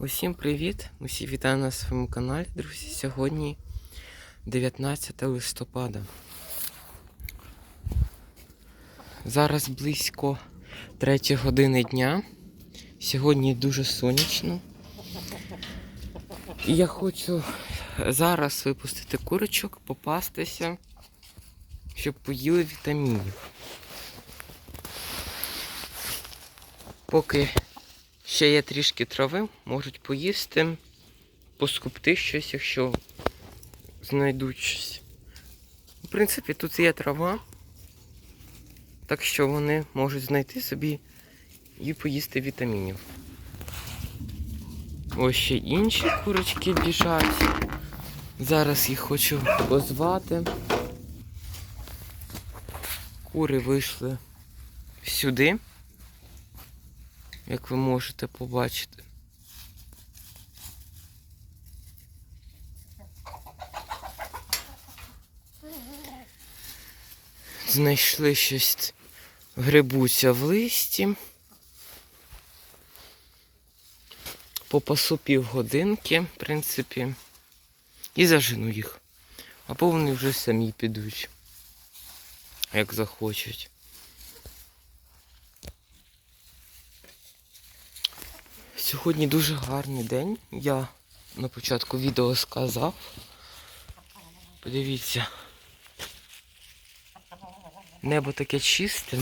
Усім привіт! Усі вітаю на своєму каналі, друзі. Сьогодні 19 листопада. Зараз близько 3 години дня. Сьогодні дуже сонячно. І я хочу зараз випустити курочок, попастися, щоб поїли вітамінів. Поки ще є трішки трави, можуть поїсти, поскупти щось, якщо знайдуть щось. В принципі, тут є трава, так що вони можуть знайти собі і поїсти вітамінів. Ось ще інші курочки біжать. Зараз їх хочу позвати. Кури вийшли сюди як ви можете побачити. Знайшли щось, грибуться в листі. Попасу півгодинки, в принципі, і зажену їх. Або вони вже самі підуть, як захочуть. Сьогодні дуже гарний день. Я на початку відео сказав. Подивіться. Небо таке чисте.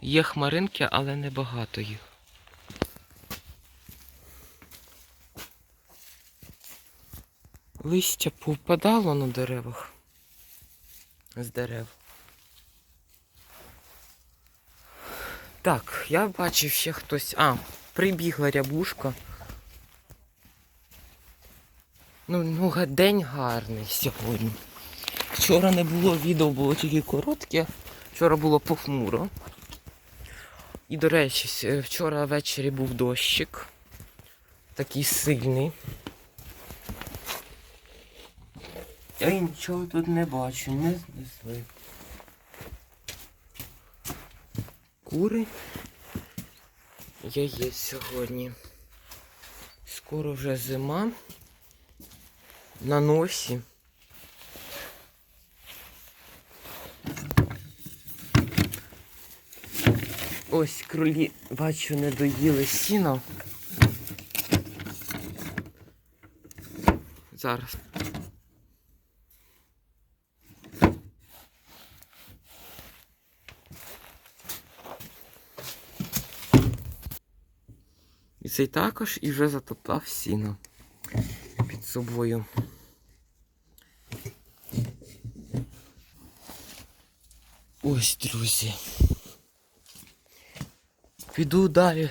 Є хмаринки, але небагато їх. Листя повпадало на деревах. З дерев. Так, я бачив ще хтось. А, прибігла рябушка. Ну, ну день гарний сьогодні. Вчора не було відео, було тільки коротке. Вчора було похмуро. І, до речі, е, вчора ввечері був дощик. Такий сильний. Я нічого тут не бачу, не знесли. Кури. Я є сьогодні. Скоро вже зима. На носі. Ось кролі, бачу, не доїли сіно. Зараз. Цей також і вже затоптав сіно під собою. Ось, друзі. Піду далі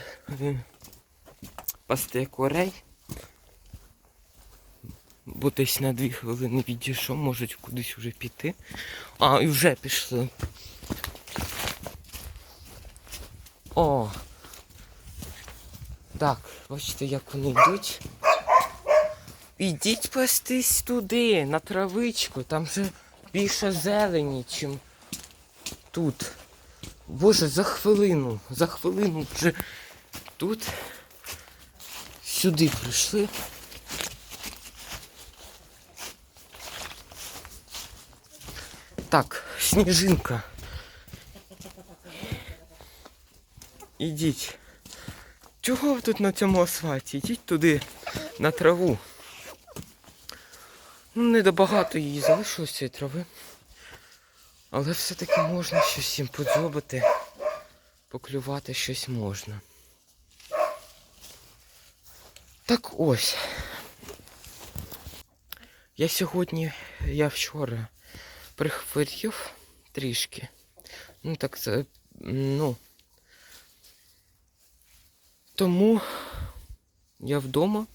пасти курей. Бо десь на дві хвилини відійшов, можуть кудись вже піти. А, і вже пішли. О! Так, бачите, як вони йдуть. Ідіть пастись туди, на травичку, там вже більше зелені, чим тут. Боже, за хвилину, за хвилину вже тут сюди прийшли. Так, сніжинка. Ідіть. Чого ви тут на цьому асфальті? Йдіть туди, на траву. Ну, не добагато її залишилось цієї трави. Але все-таки можна щось їм подзьобати, поклювати щось можна. Так ось. Я сьогодні, я вчора прихворів трішки. Ну так це, ну. Тому я вдома.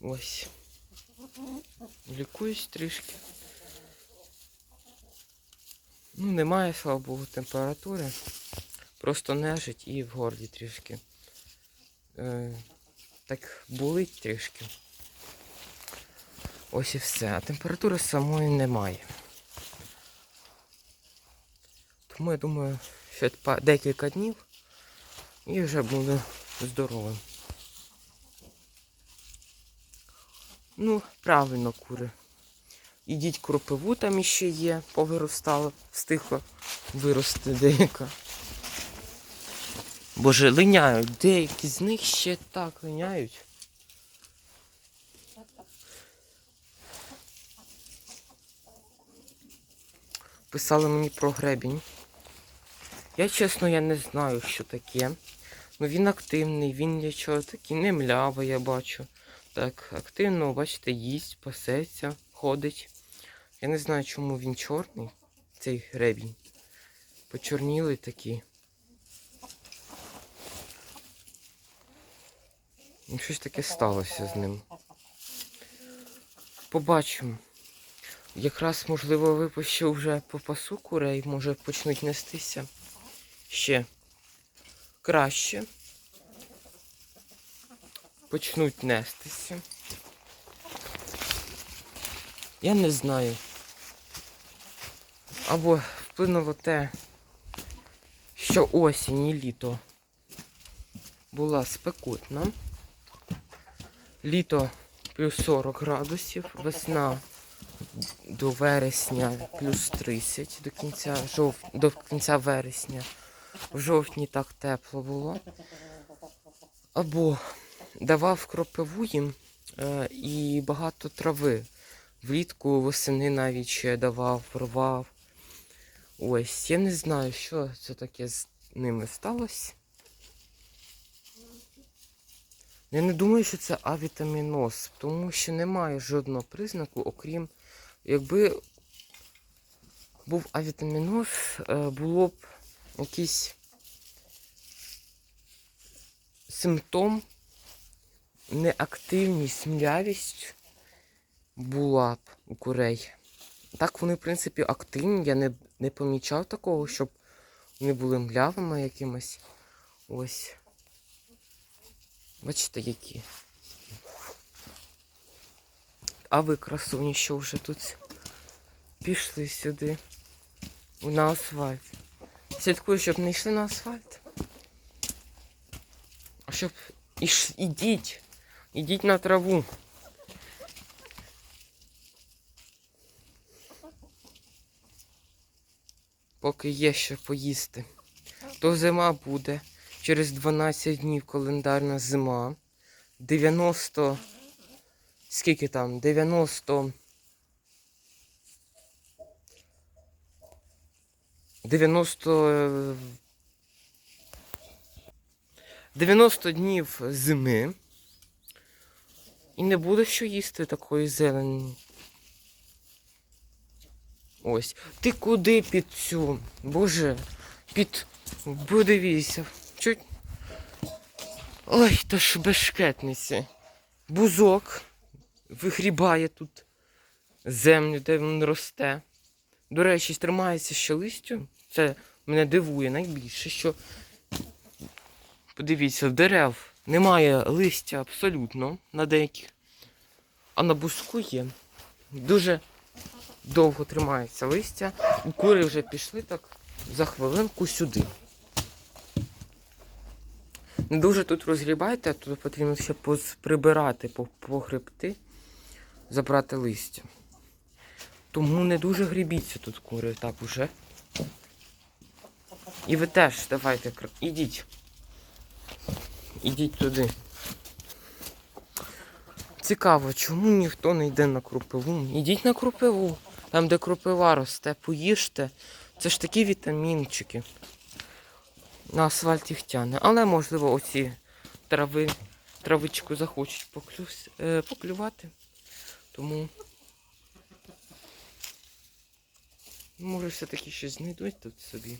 Ось. Лікуюсь трішки. Ну, немає, слава Богу, температури. Просто нежить і в горлі трішки. Е, так болить трішки. Ось і все. А температури самої немає. Тому я думаю, що декілька днів І вже буде здоровим. Ну, правильно, кури. Ідіть кропиву там іще є, повиростало, встигло вирости деяка. Боже, линяють, деякі з них ще так линяють. Писали мені про гребінь. Я чесно, я не знаю, що таке. Ну він активний, він нічого такий не млявий, я бачу. Так, активно, бачите, їсть, пасеться, ходить. Я не знаю, чому він чорний, цей гребінь. Почорнілий такий. Ну, Щось таке сталося з ним. Побачимо. Якраз, можливо, випущу вже по пасу курей, може почнуть нестися ще краще. Почнуть нестися. Я не знаю. Або вплинуло те, що осінь і літо була спекотна. Літо плюс 40 градусів, весна до вересня плюс 30 до кінця жов... до кінця вересня. В жовтні так тепло було. Або давав кропиву їм е, і багато трави. Влітку восени навіть ще давав, рвав. Ось, я не знаю, що це таке з ними сталося. Я не думаю, що це авітаміноз, тому що немає жодного признаку, окрім якби був авітаміноз, е, було б якийсь симптом, неактивність, млявість була б у курей. Так вони, в принципі, активні. Я не, не помічав такого, щоб вони були млявими якимось. Ось. Бачите, які. А ви, красуні, що вже тут пішли сюди, на асфальт. Слідкую, щоб не йшли на асфальт. А щоб іш... ідіть. Ідіть на траву. Поки є що поїсти. То зима буде. Через 12 днів календарна зима. 90. Скільки там? 90. 90. е, 90 днів зими. І не буде що їсти такої зелені. Ось. Ти куди під цю? Боже, під. Подивіться. Чуть. Ой, то ж бешкетниці. Бузок вигрібає тут землю, де він росте. До речі, тримається ще листю. Це мене дивує найбільше, що подивіться, в дерев немає листя абсолютно на деяких. А на буску є. Дуже довго тримається листя. І Кури вже пішли так за хвилинку сюди. Не дуже тут розгрібайте, а тут потрібно ще прибирати, по- погребти, забрати листя. Тому не дуже грібіться тут кури, так уже. І ви теж давайте, ідіть. Ідіть туди. Цікаво, чому ніхто не йде на кропиву? Ідіть на кропиву. Там, де кропива росте, поїжте. Це ж такі вітамінчики. На асфальт їх тяне. Але можливо оці трави, травичку захочуть е, поклювати. Тому може все-таки щось знайдуть тут собі.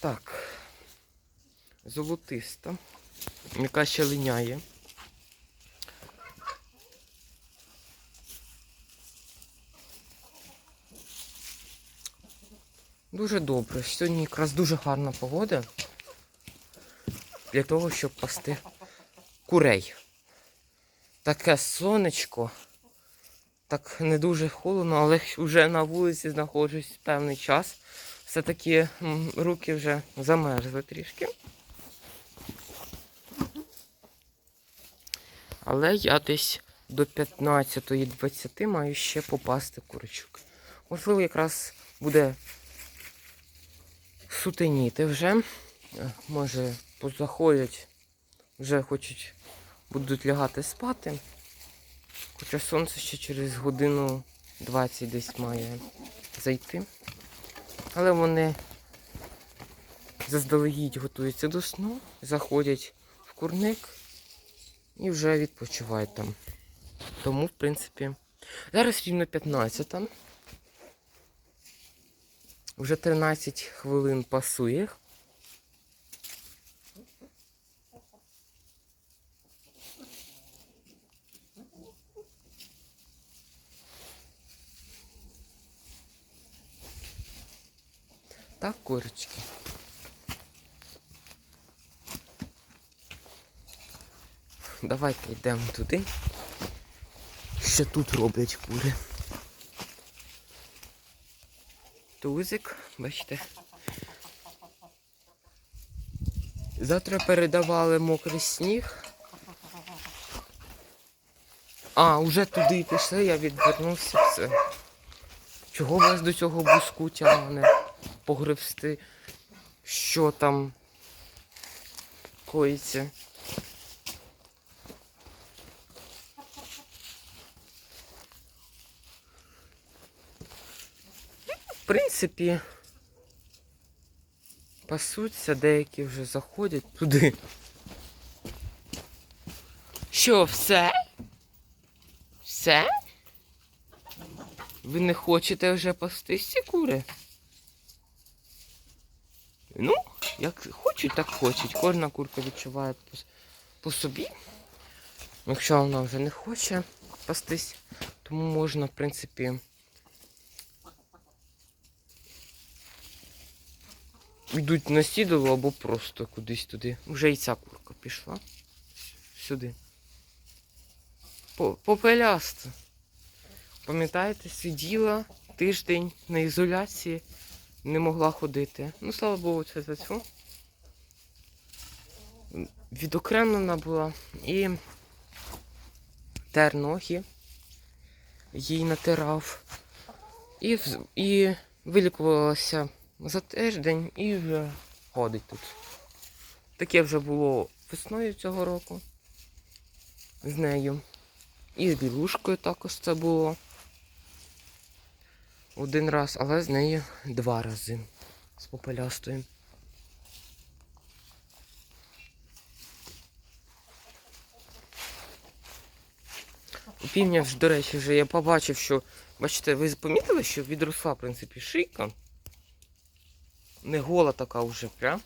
Так. Золотиста. Яка ще линяє. Дуже добре. Сьогодні якраз дуже гарна погода для того, щоб пасти курей. Таке сонечко. Так не дуже холодно, але вже на вулиці знаходжусь певний час. Все-таки руки вже замерзли трішки. Але я десь до 15-20 маю ще попасти курочок. Можливо, якраз буде сутеніти вже. Може, позаходять, вже хочуть, будуть лягати спати. Хоча сонце ще через годину 20 десь має зайти. Але вони заздалегідь готуються до сну, заходять в курник і вже відпочивають там. Тому, в принципі, зараз рівно 15. Вже 13 хвилин пасує. Так, курочки. Давайте йдемо туди. Що тут роблять кури? Тузик, бачите. Завтра передавали мокрий сніг. А, вже туди пішли, я відвернувся все. Чого вас до цього буску тягне? Погребсти, що там коїться. В принципі, пасуться, деякі вже заходять туди. Що, все? Все? Ви не хочете вже пастись кури? Ну, як хочуть, так хочуть. Кожна курка відчуває по, по собі. Якщо вона вже не хоче пастись, тому можна, в принципі, йдуть на сідало або просто кудись туди. Вже і ця курка пішла. Сюди. По- Попеляста. Пам'ятаєте, сиділа тиждень на ізоляції, не могла ходити. Ну, слава Богу, це за цю. Відокремлена була і тер ноги їй натирав. І, і вилікувалася за тиждень і вже ходить тут. Таке вже було весною цього року з нею. І з білушкою також це було. Один раз, але з нею два рази. З попелястою. У півня до речі, вже я побачив, що. Бачите, ви помітили, що відросла, в принципі, шийка. Не гола така вже прям.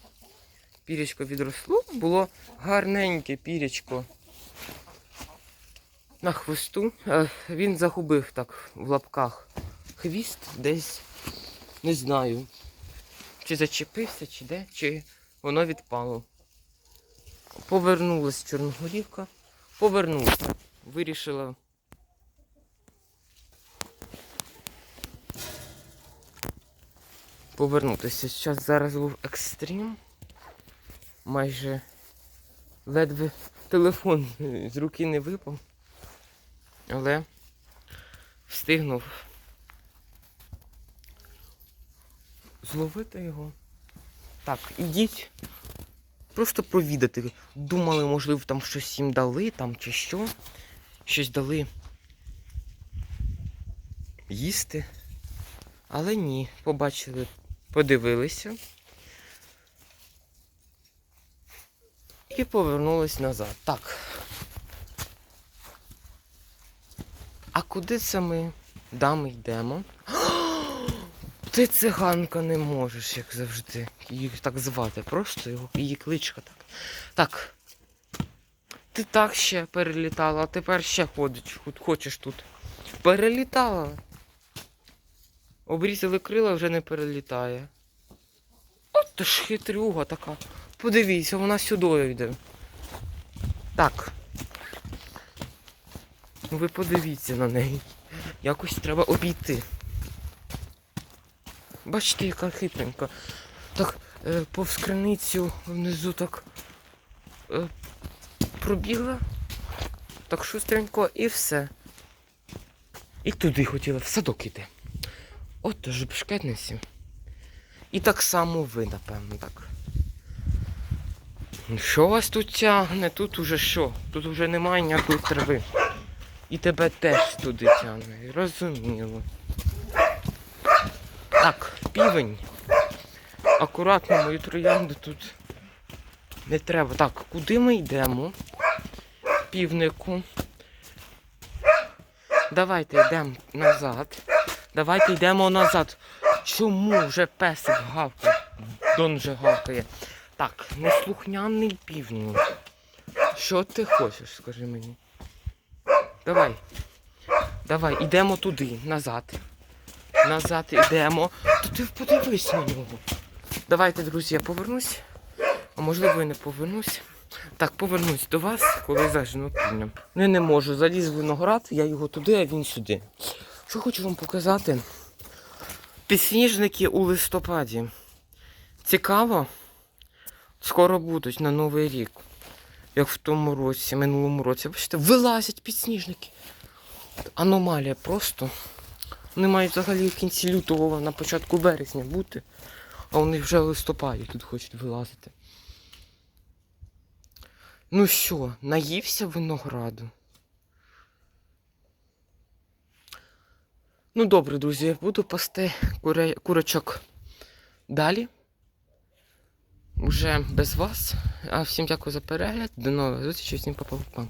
Пірячко відросло, було гарненьке пірячко на хвосту. Е, Він загубив так в лапках хвіст десь, не знаю, чи зачепився, чи де, чи воно відпало. Повернулась Чорногорівка, повернулася. Вирішила. Повернутися. Зараз зараз був екстрім. Майже ледве телефон з руки не випав. Але встигнув зловити його. Так, ідіть. Просто провідати. Думали, можливо, там щось їм дали, там чи що. Щось дали їсти. Але ні, побачили, подивилися. І повернулись назад. Так. А куди це ми дами йдемо? Ти циганка не можеш, як завжди. Її так звати. Просто його, її кличка так. Так. Ти так ще перелітала, а тепер ще ходиш, хочеш тут. Перелітала. Обрізали крила, вже не перелітає. От то ж хитрюга така. Подивіться, вона сюди йде. Так. Ви подивіться на неї. Якось треба обійти. Бачите, яка хитренька. Так, е, повз криницю внизу так е, пробігла Так шустренько і все. І туди хотіли, в садок іти. От тож бешкетниці. І так само ви, напевно, так. Що вас тут тягне? Тут уже що? Тут уже немає ніякої трави. І тебе теж туди тягне. Розуміло. Півень. Акуратно мою троянду тут не треба. Так, куди ми йдемо? Півнику. Давайте йдемо назад. Давайте йдемо назад. Чому вже песик гавкає? Дон вже гавкає. Так, неслухняний півню. Що ти хочеш, скажи мені? Давай. Давай, йдемо туди, назад. Назад йдемо. То ти подивись на нього. Давайте, друзі, я повернусь. А можливо і не повернусь. Так, повернусь до вас, коли зажену півнем. Ну я не можу. Заліз в виноград, я його туди, а він сюди. Що хочу вам показати? Підсніжники у листопаді. Цікаво? Скоро будуть на Новий рік. Як в тому році, минулому році. Бачите, вилазять підсніжники. Аномалія просто. Вони мають взагалі в кінці лютого на початку березня бути. А вони вже в листопаді тут хочуть вилазити. Ну що, наївся винограду? Ну добре, друзі, буду пасти куре... курочок далі. Уже без вас. А всім дякую за перегляд. До нових зустрічей, всім па-па-па.